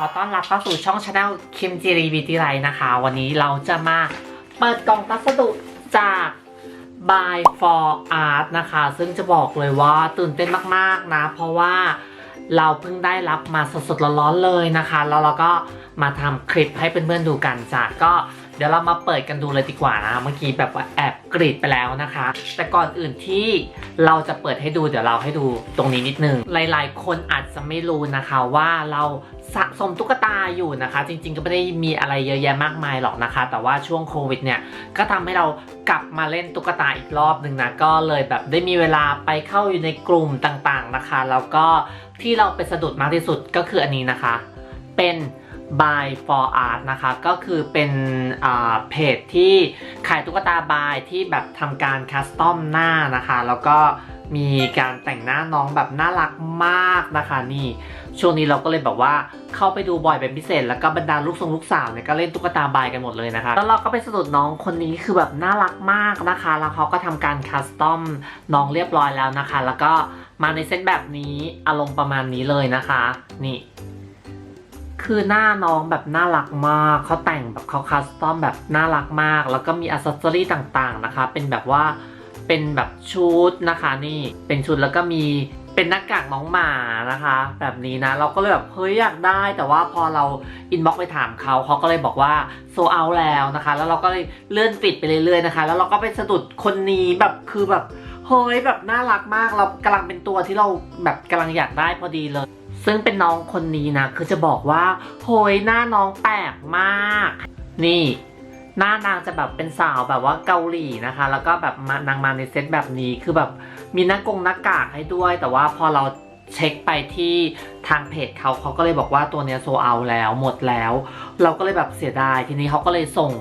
ขอต้อนรับเข้าสู่ช่องชาแนลคิมจิรีบิติไรนะคะ วันนี้เราจะมาเปิดกล่องพัสดุจาก by for art นะคะ ซึ่งจะบอกเลยว่าตื่นเต้นมากๆนะ เพราะว่าเราเพิ่งได้รับมาสดๆร้อนๆเลยนะคะ แล้วเราก็มาทำคลิปให้เพื่อนๆดูกันจ้ะก็ เดี๋ยวเรามาเปิดกันดูเลยดีกว่านะ เมื่อกี้แบบว่าแอบกรีดไปแล้วนะคะ แต่ก่อนอื่นที่เราจะเปิดให้ดูเดี๋ยวเราให้ดูตรงนี้นิดนึง หลาย ๆ คนอาจจะไม่รู้นะคะว่าเราสะสมตุ๊กตาอยู่นะคะ จริง ๆ ก็ไม่ได้มีอะไรเยอะแยะมากมายหรอกนะคะ แต่ว่าช่วงโควิดเนี่ยก็ทำให้เรากลับมาเล่นตุ๊กตาอีกรอบหนึ่งนะก็เลยแบบได้มีเวลาไปเข้าอยู่ในกลุ่มต่างๆนะคะ แล้วก็ที่เราไปสะดุดมากที่สุดก็คืออันนี้นะคะ เป็น by for art นะคะก็คือเป็นเพจที่ขายตุ๊กตาบายที่แบบทำการคัสตอมหน้านะคะ แล้วก็มีการแต่งหน้าน้องแบบน่ารักมากนะคะนี่ช่วงนี้เราก็เลยแบบว่าเข้าไปดูบ่อยเป็นพิเศษ แล้วก็บรรดาลูกทรงลูกสาวเนี่ยก็เล่นตุ๊กตาบายกันหมดเลยนะคะแล้วเราก็ไปสะดุดน้องคนนี้คือแบบน่ารักมากนะคะ แล้วเขาก็ทำการคัสตอมน้องเรียบร้อยแล้วนะคะ แล้วก็มาในเซตแบบนี้อารมณ์ประมาณนี้เลยนะคะ นี่ คือหน้าน้องแบบน่ารักมาก เขาแต่งแบบเขาคัสตอมแบบน่ารักมาก แล้วก็มีอัซเซอรี่ต่างๆนะคะ เป็นแบบว่าเป็นแบบชุดนะคะนี่เป็นชุดแล้วก็มีเป็นหน้ากากน้องหมานะคะ แบบนี้นะเราก็เลยแบบเฮ้ยอยากได้แต่ว่าพอเราอินบ็อกไปถามเขาเขาก็เลยบอกว่าโซเอาแล้วนะคะ แล้วเราก็เลยเลื่อนปิดไปเรื่อยๆนะคะ แล้วเราก็ไปสะดุดคนนี้แบบคือแบบเฮ้ยแบบน่ารักมากเรากำลังเป็นตัวที่เราแบบกำลังอยากได้พอดีเลย ซึ่งเป็นน้องคนนี้นะ คือจะบอกว่าโหยหน้าน้องแปลกมาก นี่ หน้านางจะแบบเป็นสาวแบบว่าเกาหลีนะคะ แล้วก็แบบนางมาในเซตแบบนี้คือแบบมีหน้ากงหน้ากากให้ด้วย แต่ว่าพอเรา เช็คไปที่ทางเพจเขาเขาก็เลยบอกว่าตัวเนี้ยโซเอาแล้วหมดแล้ว เราก็เลยแบบเสียดายทีนี้เขาก็เลยส่ง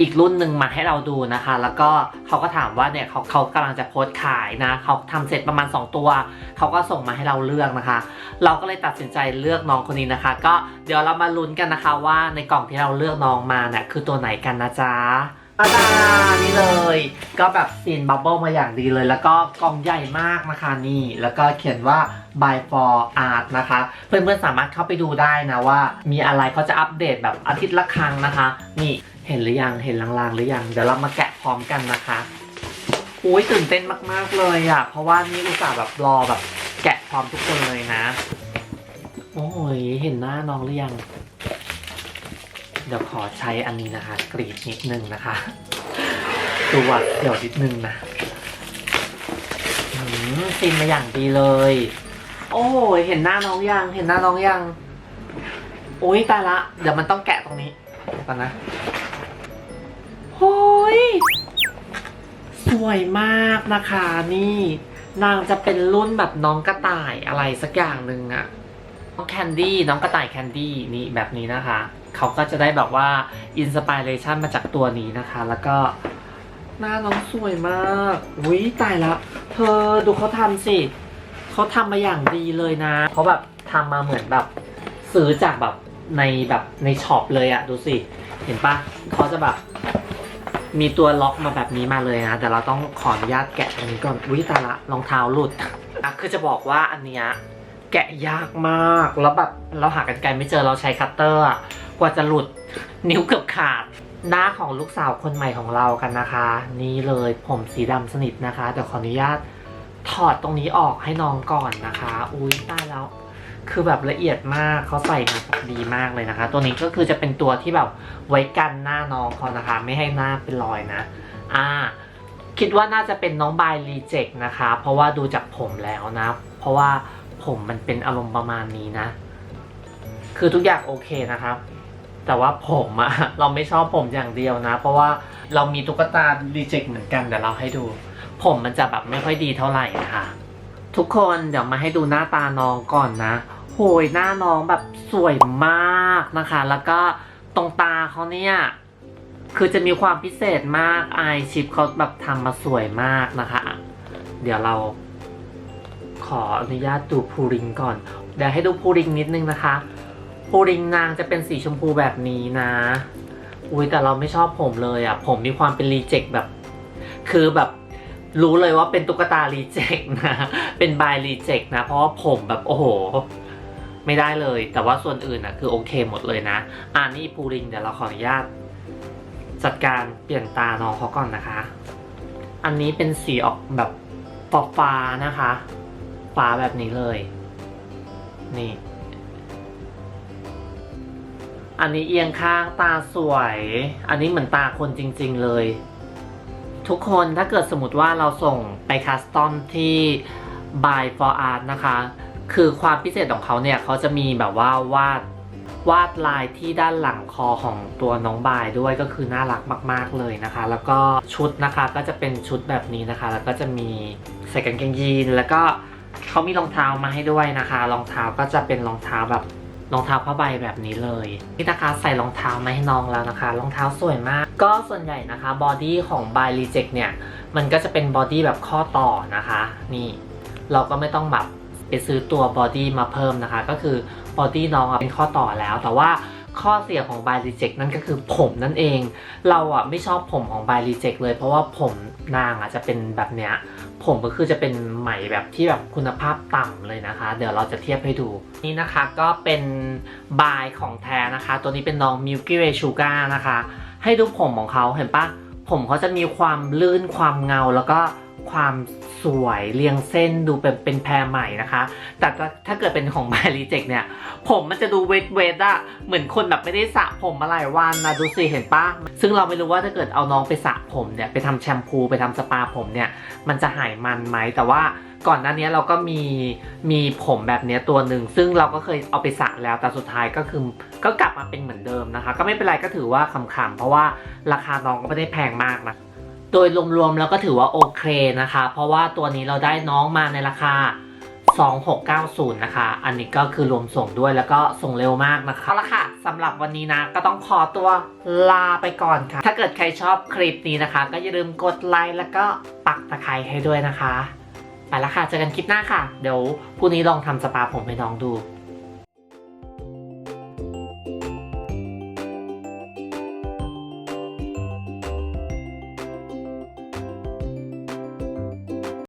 อีกรุ่นหนึ่งมาให้เราดูนะคะ แล้วก็เขาก็ถามว่าเนี่ยเขาเขากำลังจะโพสต์ขายนะเขาทำเสร็จประมาณ 2 ตัว เขาก็ส่งมาให้เราเลือกนะคะ เราก็เลยตัดสินใจเลือกน้องคนนี้นะคะ ก็เดี๋ยวเรามาลุ้นกันนะคะว่าในกล่องที่เราเลือกน้องมาเนี่ยคือตัวไหนกันนะจ๊ะ ตาดานี่เลย ก็แบบซีนบับเบิลมาอย่างดีเลย แล้วก็กล่องใหญ่มากนะคะนี่ แล้วก็เขียนว่า by for art นะคะ เพื่อนๆสามารถเข้าไปดูได้นะว่า มีอะไรเขาจะอัปเดตแบบอาทิตย์ละครั้งนะคะ นี่เห็นหรือยังเห็นลางๆหรือยังเดี๋ยวเรามาแกะพร้อมกันนะคะอุ้ยตื่นเต้นมากๆเลยอะ่ะ เพราะว่านี่อุตส่าห์แบบรอแบบแกะพร้อมทุกคนเลยนะ โอ้ยเห็นหน้าน้องหรือยัง เดี๋ยวขอใช้อันนี้นะคะ กรีดนิดนึงนะคะดูหวัดเดี๋ยวนิดนึงนะอืมซีนมาอย่างดีเลย โอ้เห็นหน้าน้องยัง เห็นหน้าน้องยังโอ้ยตายละ เดี๋ยวมันต้องแกะตรงนี้ก่อนนะโอ้ยสวยมากนะคะนี่ นางจะเป็นรุ่นแบบน้องกระต่ายอะไรสักอย่างหนึ่งอะ น้องแคนดี้น้องกระต่ายแคนดี้นี่แบบนี้นะคะ เขาก็จะได้แบบว่าอินสปิเรชันมาจากตัวนี้นะคะ แล้วก็หน้าน้องสวยมากอุ้ยตายละเธอดูเขาทำสิเขาทำมาอย่างดีเลยนะเขาแบบทำมาเหมือนแบบซื้อจากแบบในแบบในช็อปเลยอะดูสิ เห็นปะเขาจะแบบมีตัวล็อกมาแบบนี้มาเลยนะ แต่เราต้องขออนุญาตแกะอันนี้ก่อนวิตายละรองเท้าหลุดอะคือจะบอกว่าอันเนี้ย แกะยากมาก แล้วแบบเราหากันไกลไม่เจอเราใช้คัตเตอร์อะกว่าจะหลุดนิ้วเกือบขาด หน้าของลูกสาวคนใหม่ของเรากันนะคะ นี่เลยผมสีดำสนิทนะคะเดี๋ยวขออนุญาตถอดตรงนี้ออกให้น้องก่อนนะคะ อุ้ยตายแล้ว คือแบบละเอียดมากเขาใส่มาแบบดีมากเลยนะคะ ตัวนี้ก็คือจะเป็นตัวที่แบบไว้กันหน้าน้องเขานะคะ ไม่ให้หน้าเป็นรอยนะ อ่า คิดว่าน่าจะเป็นน้องบายรีเจคนะคะ เพราะว่าดูจากผมแล้วนะ เพราะว่า ผมมันเป็นอารมณ์ประมาณนี้นะ คือทุกอย่างโอเคนะครับ แต่ว่าผมอะเราไม่ชอบผมอย่างเดียวนะ เพราะว่าเรามีตุ๊กตารีเจคเหมือนกันเดี๋ยวเราให้ดู ผมมันจะแบบไม่ค่อยดีเท่าไหร่นะคะทุกคนเดี๋ยวมาให้ดูหน้าตาน้องก่อนนะโหยหน้าน้องแบบสวยมากนะคะ แล้วก็ตรงตาเขาเนี่ยคือจะมีความพิเศษมากไอชิปเขาแบบทำมาสวยมากนะคะ เดี๋ยวเรา ขออนุญาตดูพูริงก่อนเดี๋ยวให้ดูพูริงนิดนึงนะคะพูริงนางจะเป็นสีชมพูแบบนี้นะ อุ้ยแต่เราไม่ชอบผมเลยอะ่ะ ผมมีความเป็นรีเจคแบบ คือแบบรู้เลยว่าเป็นตุ๊กตารีเจคนะ เป็นบายรีเจคนะ เพราะว่าผมแบบโอ้โห ไม่ได้เลย แต่ว่าส่วนอื่นนะคือโอเคหมดเลยนะ อ่านี่ปูริงเดี๋ยวเราขออนุญาต จัดการเปลี่ยนตาน้องเขาก่อนนะคะ อันนี้เป็นสีออกแบบฟ้าๆนะคะ ฟ้าแบบนี้เลย นี่ อันนี้เอียงข้างตาสวย อันนี้เหมือนตาคนจริง ๆเลย ทุกคนถ้าเกิดสมมติว่าเราส่งไปคัสตอมที่ by for art นะคะ คือความพิเศษของเขาเนี่ยเขาจะมีแบบว่าวาดวาดลายที่ด้านหลังคอของตัวน้องบายด้วยก็คือน่ารักมาก ๆเลยนะคะ แล้วก็ชุดนะคะก็จะเป็นชุดแบบนี้นะคะ แล้วก็จะมีใส่กางเกงยีนแล้วก็ เขามีรองเท้ามาให้ด้วยนะคะ รองเท้าก็จะเป็นรองเท้าแบบรองเท้าผ้าใบแบบนี้เลย นี่นะคะใส่รองเท้ามาให้น้องแล้วนะคะ รองเท้าสวยมาก ก็ส่วนใหญ่นะคะบอดี้ของ by reject เนี่ย มันก็จะเป็นบอดี้แบบข้อต่อนะคะ นี่ เราก็ไม่ต้องแบบไปซื้อตัวบอดี้มาเพิ่มนะคะ ก็คือบอดี้น้องเป็นข้อต่อแล้ว แต่ว่า ข้อเสียของ by reject นั่นก็คือผมนั่นเอง เราอะไม่ชอบผมของ by reject เลย เพราะว่าผมนางอะจะเป็นแบบเนี้ย ผมก็คือจะเป็นไหมแบบที่แบบคุณภาพต่ำเลยนะคะ เดี๋ยวเราจะเทียบให้ดู นี่นะคะก็เป็นบายของแท้นะคะ ตัวนี้เป็นน้อง Milky Way Sugar นะคะ ให้ดูผมของเขาเห็นปะผมเขาจะมีความลื่นความเงาแล้วก็ ความสวยเรียงเส้นดูเป็นเป็นแพรใหม่นะคะ แต่ถ้าเกิดเป็นของ b ารีเจกเนี่ย ผมมันจะดูเวทเวทอะเหมือนคนแบบไม่ได้สระผมมาหลายวันนะดูสิเห็นปะซึ่งเราไม่รู้ว่าถ้าเกิดเอาน้องไปสระผมเนี่ย ไปทำแชมพูไปทำสปาผมเนี่ย มันจะหายมันไหมแต่ว่าก่อนหน้านี้เราก็มีมีผมแบบนี้ตัวหนึ่งซึ่งเราก็เคยเอาไปสระแล้วแต่สุดท้ายก็คือก็กลับมาเป็นเหมือนเดิมนะคะ ก็ไม่เป็นไรก็ถือว่าขำๆเพราะว่าราคาน้องก็ไม่ได้แพงมากนะ โดยรวมๆแล้วก็ถือว่าโอเคนะคะ เพราะว่าตัวนี้เราได้น้องมาในราคา 2690 นะคะ อันนี้ก็คือรวมส่งด้วยแล้วก็ส่งเร็วมากนะคะเอาละค่ะสำหรับวันนี้นะ ก็ต้องขอตัวลาไปก่อนค่ะ ถ้าเกิดใครชอบคลิปนี้นะคะ ก็อย่าลืมกดไลค์แล้วก็ปักตะไคร้ให้ด้วยนะคะไปละค่ะเจอกันคลิปหน้าค่ะ เดี๋ยวพรุ่งนี้ลองทำสปาผมให้น้องดู